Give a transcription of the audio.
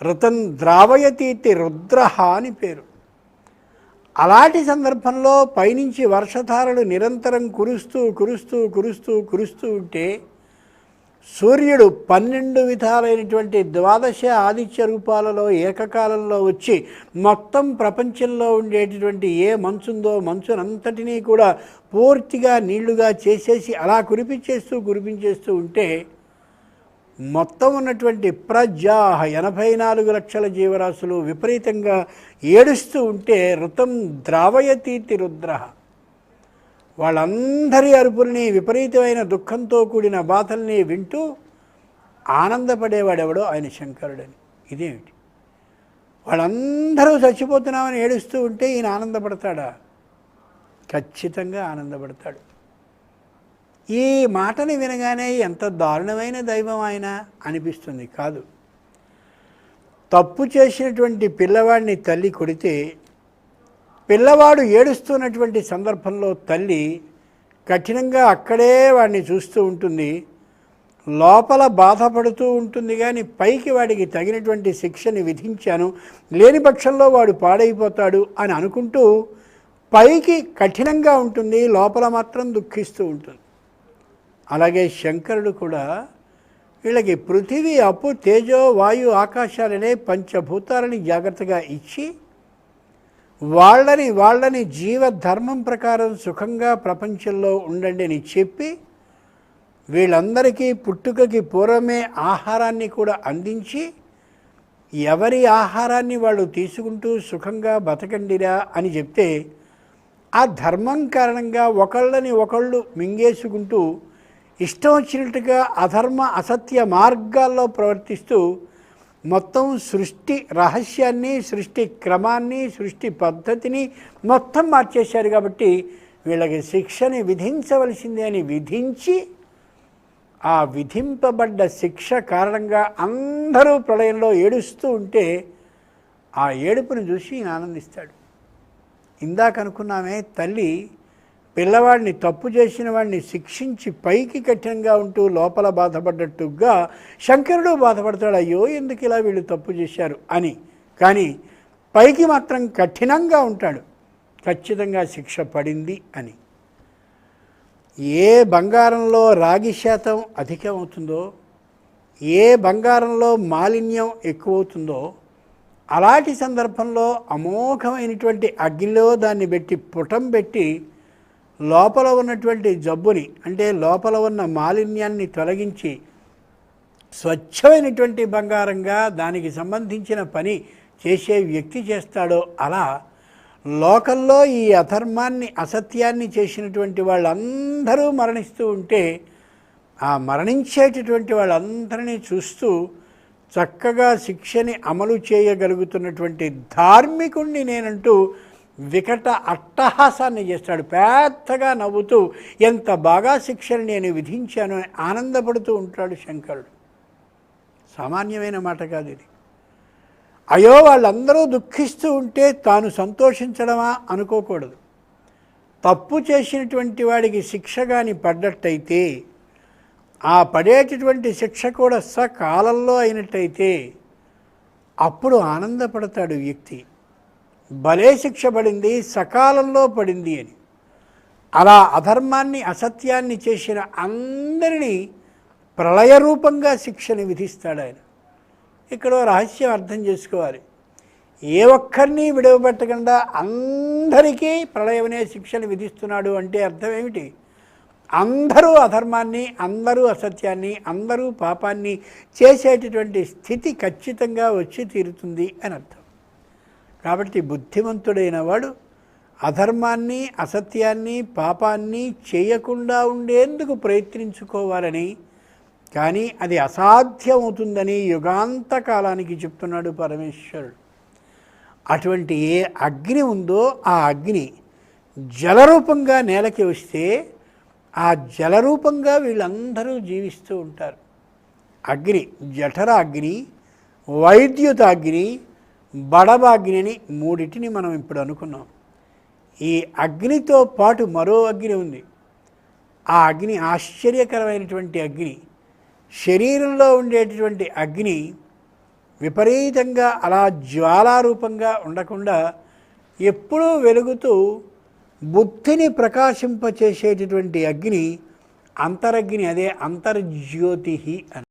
రుతం ద్రావయతీతి రుద్రహ అని పేరు. అలాంటి సందర్భంలో పైనుంచి వర్షధారలు నిరంతరం కురుస్తూ కురుస్తూ కురుస్తూ కురుస్తూ ఉంటే సూర్యుడు పన్నెండు విధాలైనటువంటి ద్వాదశ ఆదిత్య రూపాలలో ఏకకాలంలో వచ్చి మొత్తం ప్రపంచంలో ఉండేటటువంటి ఏ మంచుందో మంచునంతటినీ కూడా పూర్తిగా నీళ్ళుగా చేసేసి అలా కురిపించేస్తూ కురిపించేస్తూ ఉంటే మొత్తం ఉన్నటువంటి ప్రజా ఎనభై నాలుగు లక్షల జీవరాశులు విపరీతంగా ఏడుస్తూ ఉంటే రుతం ద్రావయతీతి రుద్ర. వాళ్ళందరి అరుపుల్ని విపరీతమైన దుఃఖంతో కూడిన బాధల్ని వింటూ ఆనందపడేవాడెవడో ఆయన శంకరుడని. ఇదేమిటి? వాళ్ళందరూ చచ్చిపోతున్నామని ఏడుస్తూ ఉంటే ఈయన ఆనందపడతాడా? ఖచ్చితంగా ఆనందపడతాడు. ఈ మాటని వినగానే ఎంత దారుణమైన దైవం ఆయన అనిపిస్తుంది కాదు. తప్పు చేసినటువంటి పిల్లవాడిని తల్లి కొడితే పిల్లవాడు ఏడుస్తున్నటువంటి సందర్భంలో తల్లి కఠినంగా అక్కడే వాడిని చూస్తూ ఉంటుంది. లోపల బాధపడుతూ ఉంటుంది కానీ పైకి వాడికి తగినటువంటి శిక్షని విధించాను లేని పక్షంలో వాడు పాడైపోతాడు అని అనుకుంటూ పైకి కఠినంగా ఉంటుంది లోపల మాత్రం దుఃఖిస్తూ ఉంటుంది. అలాగే శంకరుడు కూడా వీళ్ళకి పృథివీ అప్పు తేజో వాయు ఆకాశాలనే పంచభూతాలని జాగ్రత్తగా ఇచ్చి వాళ్ళని వాళ్ళని జీవధర్మం ప్రకారం సుఖంగా ప్రపంచంలో ఉండండి అని చెప్పి వీళ్ళందరికీ పుట్టుకకి పూర్వమే ఆహారాన్ని కూడా అందించి ఎవరి ఆహారాన్ని వాళ్ళు తీసుకుంటూ సుఖంగా బతకండిరా అని చెప్తే ఆ ధర్మం కారణంగా ఒకళ్ళని ఒకళ్ళు మింగేసుకుంటూ ఇష్టం వచ్చినట్టుగా అధర్మ అసత్య మార్గాల్లో ప్రవర్తిస్తూ మొత్తం సృష్టి రహస్యాన్ని సృష్టి క్రమాన్ని సృష్టి పద్ధతిని మొత్తం మార్చేశారు కాబట్టి వీళ్ళకి శిక్షని విధించవలసిందే అని విధించి ఆ విధింపబడ్డ శిక్ష కారణంగా అందరూ ప్రళయంలో ఏడుస్తూ ఉంటే ఆ ఏడుపుని చూసి ఆనందిస్తాడు. ఇందాక అనుకున్నామే తల్లి పిల్లవాడిని తప్పు చేసిన వాడిని శిక్షించి పైకి కఠినంగా ఉంటూ లోపల బాధపడ్డట్టుగా శంకరుడు బాధపడతాడు అయ్యో ఎందుకు ఇలా వీళ్ళు తప్పు చేశారు? అని. కానీ పైకి మాత్రం కఠినంగా ఉంటాడు. ఖచ్చితంగా శిక్ష పడింది అని. ఏ బంగారంలో రాగి శాతం అధికమవుతుందో ఏ బంగారంలో మాలిన్యం ఎక్కువవుతుందో అలాంటి సందర్భంలో అమోఘమైనటువంటి అగ్నిలో దాన్ని పెట్టి పుటం పెట్టి లోపల ఉన్నటువంటి జబ్బుని అంటే లోపల ఉన్న మాలిన్యాన్ని తొలగించి స్వచ్ఛమైనటువంటి బంగారంగా దానికి సంబంధించిన పని చేసే వ్యక్తి చేస్తాడో అలా లోకల్లో ఈ అధర్మాన్ని అసత్యాన్ని చేసినటువంటి వాళ్ళందరూ మరణిస్తూ ఉంటే ఆ మరణించేటటువంటి వాళ్ళందరినీ చూస్తూ చక్కగా శిక్షని అమలు చేయగలుగుతున్నటువంటి ధార్మికుణ్ణి నేనంటూ వికట అట్టహాసాన్ని చేస్తాడు. పెద్దగా నవ్వుతూ ఎంత బాగా శిక్షను నేను విధించాను అని ఆనందపడుతూ ఉంటాడు శంకరుడు. సామాన్యమైన మాట కాదు ఇది. అయ్యో వాళ్ళందరూ దుఃఖిస్తూ ఉంటే తాను సంతోషించడమా అనుకోకూడదు. తప్పు చేసినటువంటి వాడికి శిక్ష కానీ పడ్డట్టయితే ఆ పడేటటువంటి శిక్ష కూడా సకాలంలో అయినట్టయితే అప్పుడు ఆనందపడతాడు వ్యక్తి. భలే శిక్ష పడింది సకాలంలో పడింది అని. అలా అధర్మాన్ని అసత్యాన్ని చేసిన అందరినీ ప్రళయ రూపంగా శిక్షని విధిస్తాడు ఆయన. ఇక్కడ రహస్యం అర్థం చేసుకోవాలి. ఏ ఒక్కరిని విడవబెట్టకుండా అందరికీ ప్రళయమనే శిక్షను విధిస్తున్నాడు అంటే అర్థం ఏమిటి? అందరూ అధర్మాన్ని అందరూ అసత్యాన్ని అందరూ పాపాన్ని చేసేటటువంటి స్థితి ఖచ్చితంగా వచ్చి తీరుతుంది అని అర్థం. కాబట్టి బుద్ధిమంతుడైన వాడు అధర్మాన్ని అసత్యాన్ని పాపాన్ని చేయకుండా ఉండేందుకు ప్రయత్నించుకోవాలని. కానీ అది అసాధ్యమవుతుందని యుగాంత కాలానికి చెప్తున్నాడు పరమేశ్వరుడు. అటువంటి ఏ అగ్ని ఉందో ఆ అగ్ని జలరూపంగా నేలకి వస్తే ఆ జలరూపంగా వీళ్ళందరూ జీవిస్తూ ఉంటారు. అగ్ని జఠర అగ్ని వైద్యుత అగ్ని బడబాగ్ని అని మూడిటిని మనం ఇప్పుడు అనుకున్నాం. ఈ అగ్నితో పాటు మరో అగ్ని ఉంది. ఆ అగ్ని ఆశ్చర్యకరమైనటువంటి అగ్ని. శరీరంలో ఉండేటటువంటి అగ్ని విపరీతంగా అలా జ్వాలారూపంగా ఉండకుండా ఎప్పుడూ వెలుగుతూ బుద్ధిని ప్రకాశింపచేసేటటువంటి అగ్ని అంతరగ్ని అదే అంతర్జ్యోతి అని.